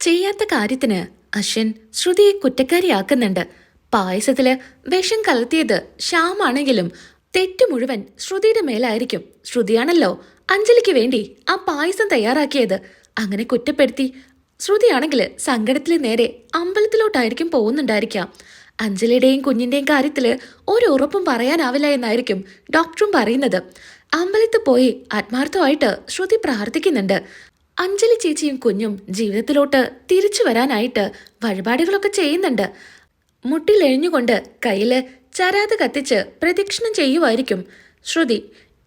ചെയ്യാത്ത കാര്യത്തിന് അശ്വൻ ശ്രുതിയെ കുറ്റക്കാരിയാക്കുന്നുണ്ട്. പായസത്തിൽ വിഷം കലർത്തിയത് ശ്യാമാണെങ്കിലും തെറ്റു മുഴുവൻ ശ്രുതിയുടെ മേലായിരിക്കും. ശ്രുതിയാണല്ലോ അഞ്ജലിക്ക് വേണ്ടി ആ പായസം തയ്യാറാക്കിയത്. അങ്ങനെ കുറ്റപ്പെടുത്തി ശ്രുതിയാണെങ്കിൽ സങ്കടത്തിൽ നേരെ അമ്പലത്തിലോട്ടായിരിക്കും പോകുന്നുണ്ടായിരിക്കാം. അഞ്ജലിയുടെയും കുഞ്ഞിന്റെയും കാര്യത്തിൽ ഒരു ഉറപ്പും പറയാനാവില്ല എന്നായിരിക്കും ഡോക്ടറും പറയുന്നത്. അമ്പലത്തിൽ പോയി ആത്മാർത്ഥമായിട്ട് ശ്രുതി പ്രാർത്ഥിക്കുന്നുണ്ട്. അഞ്ജലി ചേച്ചിയും കുഞ്ഞും ജീവിതത്തിലോട്ട് തിരിച്ചു വരാനായിട്ട് വഴിപാടുകളൊക്കെ ചെയ്യുന്നുണ്ട്. മുട്ടിലെഴിഞ്ഞുകൊണ്ട് കയ്യിൽ ചരാത് കത്തിച്ച് പ്രദക്ഷിണം ചെയ്യുമായിരിക്കും ശ്രുതി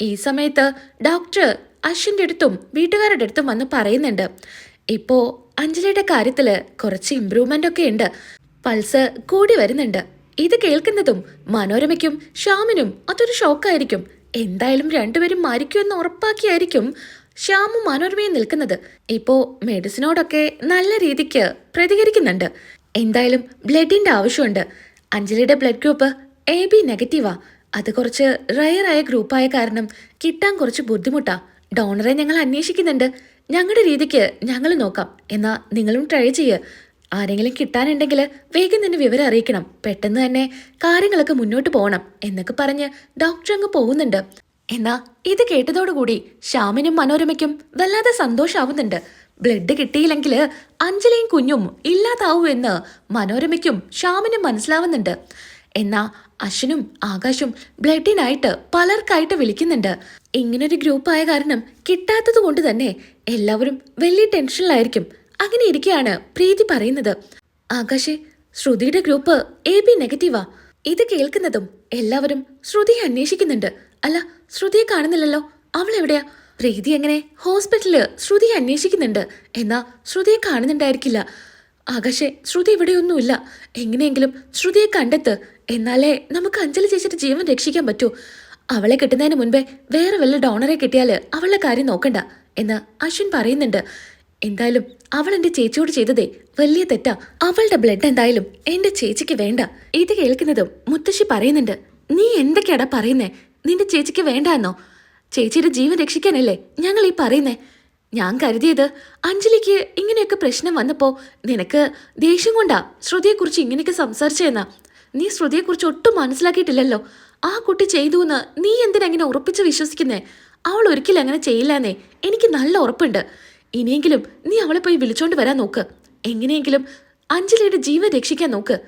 ഈ സമയത്ത് ഡോക്ടർ അശ്വിന്റെ അടുത്തും വീട്ടുകാരുടെ അടുത്തും വന്ന് പറയുന്നുണ്ട്. ഇപ്പോ അഞ്ജലിയുടെ കാര്യത്തിൽ കുറച്ച് ഇമ്പ്രൂവ്മെന്റ് ഒക്കെ ഉണ്ട്. പൾസ് കൂടി വരുന്നുണ്ട്. ഇത് കേൾക്കുന്നതും മനോരമയ്ക്കും ശ്യാമിനും അതൊരു ഷോക്കായിരിക്കും എന്തായാലും രണ്ടുപേരും മരിക്കുമെന്ന് ഉറപ്പാക്കിയായിരിക്കും. ശ്യാമും മനോരമയും നിൽക്കുന്നത് ഇപ്പോ മെഡിസിനോടൊക്കെ നല്ല രീതിക്ക് പ്രതികരിക്കുന്നുണ്ട്. എന്തായാലും ബ്ലഡിന്റെ ആവശ്യമുണ്ട്. അഞ്ജലിയുടെ ബ്ലഡ് ഗ്രൂപ്പ് എ ബി നെഗറ്റീവാ. അത് കുറച്ച് റയറായ ഗ്രൂപ്പായ കാരണം കിട്ടാൻ കുറച്ച് ബുദ്ധിമുട്ടാ. ഡോണറെ ഞങ്ങൾ അന്വേഷിക്കുന്നുണ്ട്. ഞങ്ങളുടെ രീതിക്ക് ഞങ്ങൾ നോക്കാം. എന്നാ നിങ്ങളും ട്രൈ ചെയ്യ്. ആരെങ്കിലും കിട്ടാനുണ്ടെങ്കിൽ വേഗം തന്നെ വിവരം അറിയിക്കണം. പെട്ടെന്ന് തന്നെ കാര്യങ്ങളൊക്കെ മുന്നോട്ട് പോകണം എന്നൊക്കെ പറഞ്ഞ് ഡോക്ടർ അങ്ങ് പോകുന്നുണ്ട്. എന്നാ ഇത് കേട്ടതോടുകൂടി ശ്യാമിനും മനോരമയ്ക്കും വല്ലാതെ സന്തോഷാവുന്നുണ്ട്. ബ്ലഡ് കിട്ടിയില്ലെങ്കിൽ അഞ്ജലിയും കുഞ്ഞും ഇല്ലാതാവൂ എന്ന് മനോരമയ്ക്കും ശ്യാമിനും മനസ്സിലാവുന്നുണ്ട്. എന്നാ അശ്വനും ആകാശും ബ്ലഡിനായിട്ട് പലർക്കായിട്ട് വിളിക്കുന്നുണ്ട്. ഇങ്ങനൊരു ഗ്രൂപ്പായ കാരണം കിട്ടാത്തത് കൊണ്ട് തന്നെ എല്ലാവരും വലിയ ടെൻഷനിലായിരിക്കും. അങ്ങനെ ഇരിക്കെയാണ് പ്രീതി പറയുന്നത്. ആകാശെ ശ്രുതിയുടെ ഗ്രൂപ്പ് എ ബി നെഗറ്റീവാ. ഇത് കേൾക്കുന്നതും എല്ലാവരും ശ്രുതിയെ അന്വേഷിക്കുന്നുണ്ട്. അല്ല ശ്രുതിയെ കാണുന്നില്ലല്ലോ. അവൾ എവിടെയാ പ്രീതി എങ്ങനെ ഹോസ്പിറ്റലിൽ ശ്രുതിയെ അന്വേഷിക്കുന്നുണ്ട്. എന്നാ ശ്രുതിയെ കാണുന്നുണ്ടായിരിക്കില്ല. ആകാശെ ശ്രുതി ഇവിടെയൊന്നുമില്ല. എങ്ങനെയെങ്കിലും ശ്രുതിയെ കണ്ടെത്ത്. എന്നാലേ നമുക്ക് അഞ്ജലി ചേച്ചിയുടെ ജീവൻ രക്ഷിക്കാൻ പറ്റൂ. അവളെ കിട്ടുന്നതിന് മുൻപേ വേറെ വല്ല ഡോണറെ കിട്ടിയാൽ അവളുടെ കാര്യം നോക്കണ്ട എന്ന് അശ്വിൻ പറയുന്നുണ്ട്. എന്തായാലും അവൾ എന്റെ ചേച്ചിയോട് ചെയ്തതേ വലിയ തെറ്റാ. അവളുടെ ബ്ലഡ് എന്തായാലും എന്റെ ചേച്ചിക്ക് വേണ്ട. ഇത് കേൾക്കുന്നതും മുത്തശ്ശി പറയുന്നുണ്ട്. നീ എന്തൊക്കെയാടാ പറയുന്നേ? നിന്റെ ചേച്ചിക്ക് വേണ്ട എന്നോ ചേച്ചിയുടെ ജീവൻ രക്ഷിക്കാനല്ലേ ഞങ്ങൾ ഈ പറയുന്നേ? ഞാൻ കരുതിയത് അഞ്ജലിക്ക് ഇങ്ങനെയൊക്കെ പ്രശ്നം വന്നപ്പോ നിനക്ക് ദേഷ്യം കൊണ്ടാ ശ്രുതിയെക്കുറിച്ച് ഇങ്ങനെയൊക്കെ സംസാരിച്ചെന്നാ. നീ ശ്രുതിയെക്കുറിച്ച് ഒട്ടും മനസ്സിലാക്കിയിട്ടില്ലല്ലോ. ആ കുട്ടി ചെയ്തു എന്ന് നീ എന്തിനാ ഉറപ്പിച്ച് വിശ്വസിക്കുന്നേ? അവൾ ഒരിക്കലും അങ്ങനെ ചെയ്യില്ലാന്നേ. എനിക്ക് നല്ല ഉറപ്പുണ്ട്. ഇനിയെങ്കിലും നീ അവളെ പോയി വിളിച്ചോണ്ട് വരാൻ നോക്ക്. എങ്ങനെയെങ്കിലും അഞ്ജലിയുടെ ജീവൻ രക്ഷിക്കാൻ നോക്ക്.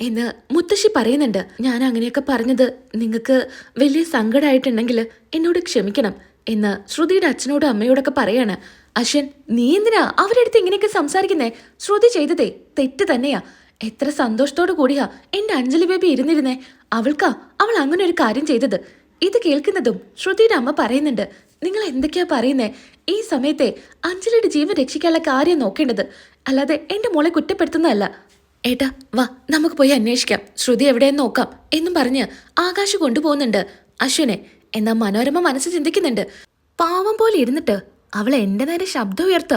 എന്ന് മുത്തശ്ശി പറയുന്നുണ്ട്. ഞാൻ അങ്ങനെയൊക്കെ പറഞ്ഞത് നിങ്ങൾക്ക് വലിയ സങ്കടമായിട്ടുണ്ടെങ്കിൽ എന്നോട് ക്ഷമിക്കണം എന്ന് ശ്രുതിയുടെ അച്ഛനോടും അമ്മയോടൊക്കെ പറയാണ്. അശ്വൻ നീ എന്തിനാ അവരുടെ അടുത്ത് ഇങ്ങനെയൊക്കെ സംസാരിക്കുന്നേ? ശ്രുതി ചെയ്തതേ തെറ്റ് തന്നെയാ. എത്ര സന്തോഷത്തോടു കൂടിയാ എന്റെ അഞ്ജലി ബേബി ഇരുന്നിരുന്നേ. അവൾക്കാ അവൾ അങ്ങനെ ഒരു കാര്യം ചെയ്തത്. ഇത് കേൾക്കുന്നതും ശ്രുതിയുടെ അമ്മ പറയുന്നുണ്ട്. നിങ്ങൾ എന്തൊക്കെയാ പറയുന്നേ? ഈ സമയത്തെ അഞ്ജലിയുടെ ജീവൻ രക്ഷിക്കാനുള്ള കാര്യം നോക്കേണ്ടത്. അല്ലാതെ എന്റെ മോളെ കുറ്റപ്പെടുത്തുന്നതല്ല. ഏട്ടാ വാ നമുക്ക് പോയി അന്വേഷിക്കാം. ശ്രുതി എവിടെയെന്ന് നോക്കാം എന്നും പറഞ്ഞ് ആകാശ് കൊണ്ടുപോകുന്നുണ്ട്. അശ്വിനെ എന്നാ മനോരമ മനസ്സ് ചിന്തിക്കുന്നുണ്ട്. പാവം പോലെ ഇരുന്നിട്ട് അവൾ എന്റെ നേരെ ശബ്ദം ഉയർത്ത.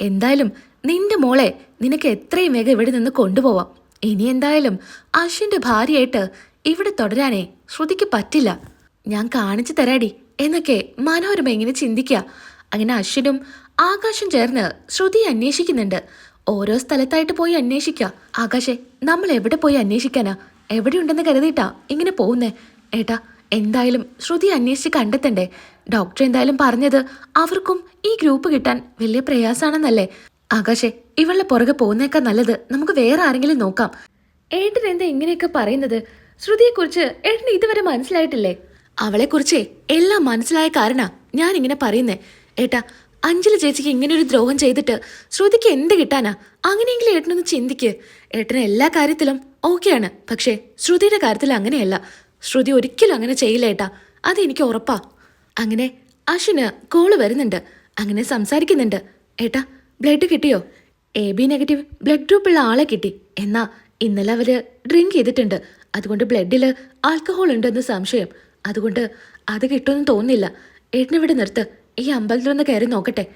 എന്തായാലും നിന്റെ മോളെ നിനക്ക് എത്രയും വേഗം ഇവിടെ നിന്ന് കൊണ്ടുപോവാം. ഇനി എന്തായാലും അശ്വിന്റെ ഭാര്യയായിട്ട് ഇവിടെ തുടരാനേ ശ്രുതിക്ക് പറ്റില്ല. ഞാൻ കാണിച്ചു തരാടി എന്നൊക്കെ മനോരമ ഇങ്ങനെ ചിന്തിക്കുക അങ്ങനെ അശ്വിനും ആകാശം ചേർന്ന് ശ്രുതി അന്വേഷിക്കുന്നുണ്ട്. ഓരോ സ്ഥലത്തായിട്ട് പോയി അന്വേഷിക്കുക ആകാശേ നമ്മൾ എവിടെ പോയി അന്വേഷിക്കാനാ? എവിടെയുണ്ടെന്ന് കരുതിയിട്ടാ ഇങ്ങനെ പോകുന്നേ? ഏട്ടാ എന്തായാലും ശ്രുതി അന്വേഷിച്ച് കണ്ടെത്തണ്ടേ? ഡോക്ടർ എന്തായാലും പറഞ്ഞത് അവർക്കും ഈ ഗ്രൂപ്പ് കിട്ടാൻ വലിയ പ്രയാസാണെന്നല്ലേ? ആകാശേ ഇവളുടെ പുറകെ പോകുന്നേക്കാൾ നല്ലത്. നമുക്ക് വേറെ ആരെങ്കിലും നോക്കാം. ഏട്ടൻ എന്താ ഇങ്ങനെയൊക്കെ പറയുന്നത്? ശ്രുതിയെക്കുറിച്ച് ഏട്ടന് ഇതുവരെ മനസ്സിലായിട്ടില്ലേ? അവളെക്കുറിച്ചേ എല്ലാം മനസ്സിലായ കാരണ ഞാൻ ഇങ്ങനെ പറയുന്നേ. ഏട്ടാ അഞ്ജലി ചേച്ചിക്ക് ഇങ്ങനെ ഒരു ദ്രോഹം ചെയ്തിട്ട് ശ്രുതിക്ക് എന്ത് കിട്ടാനാ? അങ്ങനെയെങ്കിലും ഏട്ടനൊന്ന് ചിന്തിക്ക്. ഏട്ടന് എല്ലാ കാര്യത്തിലും ഓക്കെയാണ്. പക്ഷേ ശ്രുതിയുടെ കാര്യത്തിൽ അങ്ങനെയല്ല. ശ്രുതി ഒരിക്കലും അങ്ങനെ ചെയ്യില്ല ഏട്ടാ. അത് എനിക്ക് ഉറപ്പാ. അങ്ങനെ അശ്വിന് കോൾ വരുന്നുണ്ട്. അങ്ങനെ സംസാരിക്കുന്നുണ്ട്. ഏട്ടാ ബ്ലഡ് കിട്ടിയോ? A B negative blood group ഉള്ള ആളെ കിട്ടി. എന്നാ ഇന്നലെ അവർ ഡ്രിങ്ക് ചെയ്തിട്ടുണ്ട്. അതുകൊണ്ട് ബ്ലഡിൽ ആൽക്കഹോൾ ഉണ്ടെന്ന് സംശയം. അതുകൊണ്ട് അത് കിട്ടുമെന്ന് തോന്നുന്നില്ല. ഏട്ടനിവിടെ നിർത്ത്. ഈ അമ്പലത്തിലൊന്ന് കയറി നോക്കട്ടെ.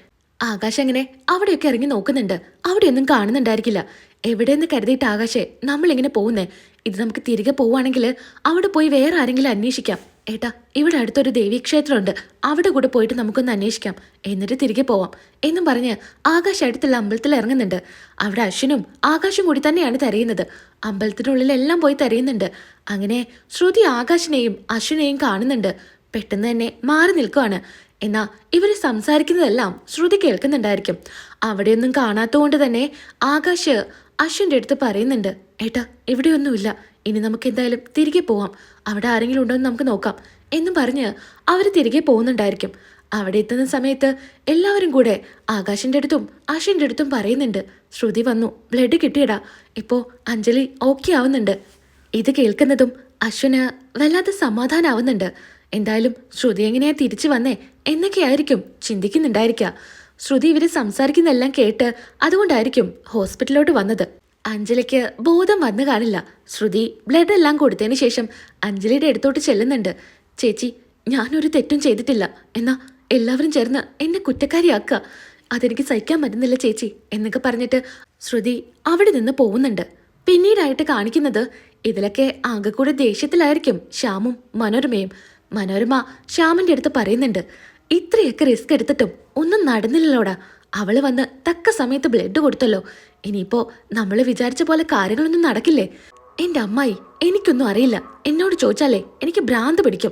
ആകാശ് എങ്ങനെ അവിടെയൊക്കെ ഇറങ്ങി നോക്കുന്നുണ്ട്. അവിടെയൊന്നും കാണുന്നുണ്ടായിരിക്കില്ല. എവിടെയെന്ന് കരുതിയിട്ട് ആകാശെ നമ്മളിങ്ങനെ പോകുന്നേ. ഇത് നമുക്ക് തിരികെ പോവുകയാണെങ്കിൽ അവിടെ പോയി വേറെ ആരെങ്കിലും അന്വേഷിക്കാം. ഏട്ടാ ഇവിടെ അടുത്തൊരു ദേവീക്ഷേത്രമുണ്ട്. അവിടെ കൂടെ പോയിട്ട് നമുക്കൊന്ന് അന്വേഷിക്കാം. എന്നിട്ട് തിരികെ പോവാം. എന്നും പറഞ്ഞ് ആകാശ് അടുത്തുള്ള അമ്പലത്തിൽ ഇറങ്ങുന്നുണ്ട്. അവിടെ അശ്വിനും ആകാശും കൂടി തന്നെയാണ് തെരയുന്നത്. അമ്പലത്തിനുള്ളിലെല്ലാം പോയി തെരയുന്നുണ്ട്. അങ്ങനെ ശ്രുതി ആകാശിനെയും അശ്വിനെയും കാണുന്നുണ്ട്. പെട്ടെന്ന് തന്നെ മാറി നിൽക്കുവാണ്. എന്നാ ഇവർ സംസാരിക്കുന്നതെല്ലാം ശ്രുതി കേൾക്കുന്നുണ്ടായിരിക്കും. അവിടെയൊന്നും കാണാത്തതുകൊണ്ട് തന്നെ ആകാശ് അശ്വിന്റെ അടുത്ത് പറയുന്നുണ്ട് ഏട്ടാ ഇവിടെയൊന്നുമില്ല ഇനി നമുക്ക് എന്തായാലും തിരികെ പോവാം. അവിടെ ആരെങ്കിലും ഉണ്ടോ എന്ന് നമുക്ക് നോക്കാം എന്നും പറഞ്ഞ് അവർ തിരികെ പോകുന്നുണ്ടായിരിക്കും. അവിടെ എത്തുന്ന സമയത്ത് എല്ലാവരും കൂടെ ആകാശിന്റെ അടുത്തും അശ്വിന്റെ അടുത്തും പറയുന്നുണ്ട് ശ്രുതി വന്നു ബ്ലഡ് കിട്ടിയടാ. ഇപ്പോൾ അഞ്ജലി ഓക്കെ ആവുന്നുണ്ട്. ഇത് കേൾക്കുന്നതും അശ്വിന് വല്ലാതെ സമാധാനാവുന്നുണ്ട്. എന്തായാലും ശ്രുതി എങ്ങനെയാ തിരിച്ചു വന്നേ? എന്നൊക്കെയായിരിക്കും. ചിന്തിക്കുന്നുണ്ടായിരിക്കുക ശ്രുതി ഇവർ സംസാരിക്കുന്നതെല്ലാം കേട്ട് അതുകൊണ്ടായിരിക്കും ഹോസ്പിറ്റലിലോട്ട് വന്നത്. അഞ്ജലിക്ക് ബോധം വന്നു കാണില്ല. ശ്രുതി ബ്ലഡ് എല്ലാം കൊടുത്തതിന് ശേഷം അഞ്ജലിയുടെ അടുത്തോട്ട് ചെല്ലുന്നുണ്ട്. ചേച്ചി ഞാനൊരു തെറ്റും ചെയ്തിട്ടില്ല. എന്നാ എല്ലാവരും ചേർന്ന് എന്നെ കുറ്റക്കാരിയാക്കുക അതെനിക്ക് സഹിക്കാൻ പറ്റുന്നില്ല ചേച്ചി എന്നൊക്കെ പറഞ്ഞിട്ട് ശ്രുതി അവിടെ നിന്ന് പോകുന്നുണ്ട്. പിന്നീടായിട്ട് കാണിക്കുന്നത് ഇതിലൊക്കെ ആകെക്കൂടെ കൂടെ ദേഷ്യത്തിലായിരിക്കും ശ്യാമും മനോരമയും. മനോരമ ശ്യാമിന്റെ അടുത്ത് പറയുന്നുണ്ട് ഇത്രയൊക്കെ റിസ്ക് എടുത്തിട്ടും ഒന്നും നടന്നില്ലല്ലോടാ. അവൾ വന്ന് തക്ക സമയത്ത് ബ്ലഡ് കൊടുത്തല്ലോ. ഇനിയിപ്പോ നമ്മൾ വിചാരിച്ച പോലെ കാര്യങ്ങളൊന്നും നടക്കില്ലേ? എന്റെ അമ്മായി എനിക്കൊന്നും അറിയില്ല. എന്നോട് ചോദിച്ചാലേ എനിക്ക് ഭ്രാന്ത് പിടിക്കും.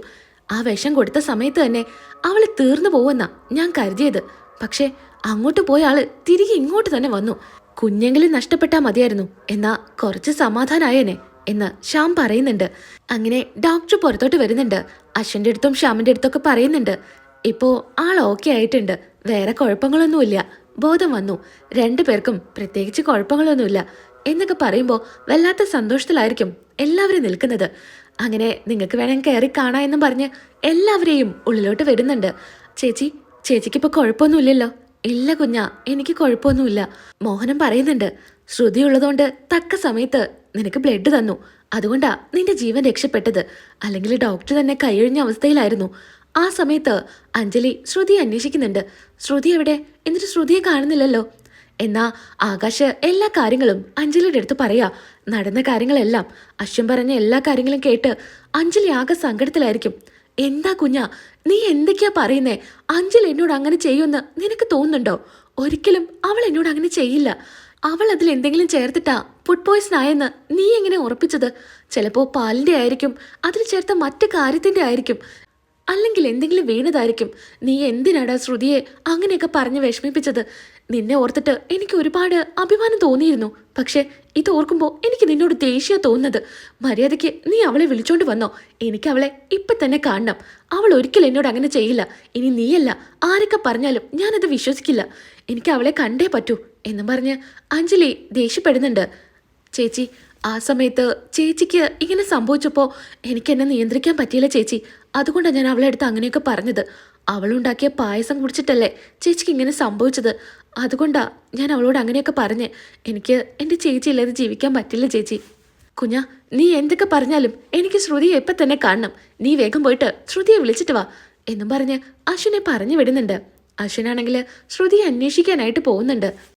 ആ വിഷം കൊടുത്ത സമയത്ത് തന്നെ അവൾ തീർന്നു പോവെന്നാ ഞാൻ കരുതിയത്. പക്ഷേ അങ്ങോട്ട് പോയ ആൾ തിരികെ ഇങ്ങോട്ട് തന്നെ വന്നു. കുഞ്ഞെങ്കിലും നഷ്ടപ്പെട്ടാ മതിയായിരുന്നു. എന്നാ കുറച്ച് സമാധാനായേനെ. എന്ന് ശ്യാം പറയുന്നുണ്ട്. അങ്ങനെ ഡോക്ടർ പുറത്തോട്ട് വരുന്നുണ്ട്. അശ്വന്റെ അടുത്തും ശ്യാമിന്റെ അടുത്തൊക്കെ പറയുന്നുണ്ട്. ഇപ്പോ ആൾ ഓക്കെ ആയിട്ടുണ്ട്. വേറെ കുഴപ്പങ്ങളൊന്നുമില്ല. ബോധം വന്നു. രണ്ടു പേർക്കും പ്രത്യേകിച്ച് കുഴപ്പങ്ങളൊന്നുമില്ല എന്നൊക്കെ പറയുമ്പോൾ വല്ലാത്ത സന്തോഷത്തിലായിരിക്കും എല്ലാവരും നിൽക്കുന്നത്. അങ്ങനെ നിങ്ങൾക്ക് വേണം കയറി കാണാ എന്നും പറഞ്ഞ് എല്ലാവരെയും ഉള്ളിലോട്ട് വരുന്നുണ്ട്. ചേച്ചി ചേച്ചിക്ക് ഇപ്പൊ കുഴപ്പമൊന്നുമില്ലല്ലോ? ഇല്ല കുഞ്ഞ എനിക്ക് കുഴപ്പമൊന്നുമില്ല. മോഹനം പറയുന്നുണ്ട്. ശ്രുതി ഉള്ളതുകൊണ്ട് തക്ക സമയത്ത് നിനക്ക് ബ്ലഡ് തന്നു. അതുകൊണ്ടാ നിന്റെ ജീവൻ രക്ഷപ്പെട്ടത്. അല്ലെങ്കിൽ ഡോക്ടർ തന്നെ കൈയൊഴിഞ്ഞ അവസ്ഥയിലായിരുന്നു. ആ സമയത്ത് അഞ്ജലി ശ്രുതി അന്വേഷിക്കുന്നുണ്ട്. ശ്രുതി എവിടെ? എന്നിട്ട് ശ്രുതിയെ കാണുന്നില്ലല്ലോ. എന്നാ ആകാശ് എല്ലാ കാര്യങ്ങളും അഞ്ജലിയുടെ അടുത്ത് പറയാ. നടന്ന കാര്യങ്ങളെല്ലാം അശ്വൻ പറഞ്ഞ എല്ലാ കാര്യങ്ങളും കേട്ട് അഞ്ജലി ആകെ സങ്കടത്തിലായിരിക്കും. എന്താ കുഞ്ഞ നീ എന്തൊക്കെയാ പറയുന്നേ? അഞ്ജലി എന്നോട് അങ്ങനെ ചെയ്യുമെന്ന് നിനക്ക് തോന്നുന്നുണ്ടോ? ഒരിക്കലും അവൾ എന്നോട് അങ്ങനെ ചെയ്യില്ല. അവൾ അതിൽ എന്തെങ്കിലും ചേർത്തിട്ടാ ഫുഡ് പോയ്സൺ ആയെന്ന് നീ എങ്ങനെ ഉറപ്പിച്ചത്? ചിലപ്പോ പാലിന്റെ ആയിരിക്കും അതിൽ ചേർത്ത മറ്റു കാര്യത്തിന്റെ ആയിരിക്കും. അല്ലെങ്കിൽ എന്തെങ്കിലും വീണതായിരിക്കും. നീ എന്തിനാടാ ശ്രുതിയെ അങ്ങനെയൊക്കെ പറഞ്ഞ് വിഷമിപ്പിച്ചത്? നിന്നെ ഓർത്തിട്ട് എനിക്ക് ഒരുപാട് അഭിമാനം തോന്നിയിരുന്നു. പക്ഷേ ഇത് ഓർക്കുമ്പോൾ എനിക്ക് നിന്നോട് ദേഷ്യ തോന്നുന്നത്. മര്യാദയ്ക്ക് നീ അവളെ വിളിച്ചോണ്ട് വന്നോ. എനിക്ക് അവളെ ഇപ്പൊ തന്നെ കാണണം. അവൾ ഒരിക്കലും എന്നോട് അങ്ങനെ ചെയ്യില്ല. ഇനി നീയല്ല. ആരൊക്കെ പറഞ്ഞാലും ഞാനത് വിശ്വസിക്കില്ല. എനിക്ക് അവളെ കണ്ടേ പറ്റൂ എന്നും പറഞ്ഞ് അഞ്ജലി ദേഷ്യപ്പെടുന്നുണ്ട്. ചേച്ചി ആ സമയത്ത് ചേച്ചിക്ക് ഇങ്ങനെ സംഭവിച്ചപ്പോൾ എനിക്ക് എന്നെ നിയന്ത്രിക്കാൻ പറ്റിയില്ല ചേച്ചി. അതുകൊണ്ടാണ് ഞാൻ അവളെ അടുത്ത് അങ്ങനെയൊക്കെ പറഞ്ഞത്. അവളുണ്ടാക്കിയ പായസം കുടിച്ചിട്ടല്ലേ ചേച്ചിക്ക് ഇങ്ങനെ സംഭവിച്ചത്. അതുകൊണ്ടാ ഞാൻ അവളോട് അങ്ങനെയൊക്കെ പറഞ്ഞ്. എനിക്ക് എന്റെ ചേച്ചി ഇല്ലാതെ ജീവിക്കാൻ പറ്റില്ല ചേച്ചി. കുഞ്ഞ നീ എന്തൊക്കെ പറഞ്ഞാലും എനിക്ക് ശ്രുതിയെ എപ്പം തന്നെ കാണണം. നീ വേഗം പോയിട്ട് ശ്രുതിയെ വിളിച്ചിട്ട് വാ എന്നും പറഞ്ഞ് അശ്വിനെ പറഞ്ഞു വിടുന്നുണ്ട്. അശ്വിനാണെങ്കിൽ ശ്രുതിയെ അന്വേഷിക്കാനായിട്ട് പോകുന്നുണ്ട്.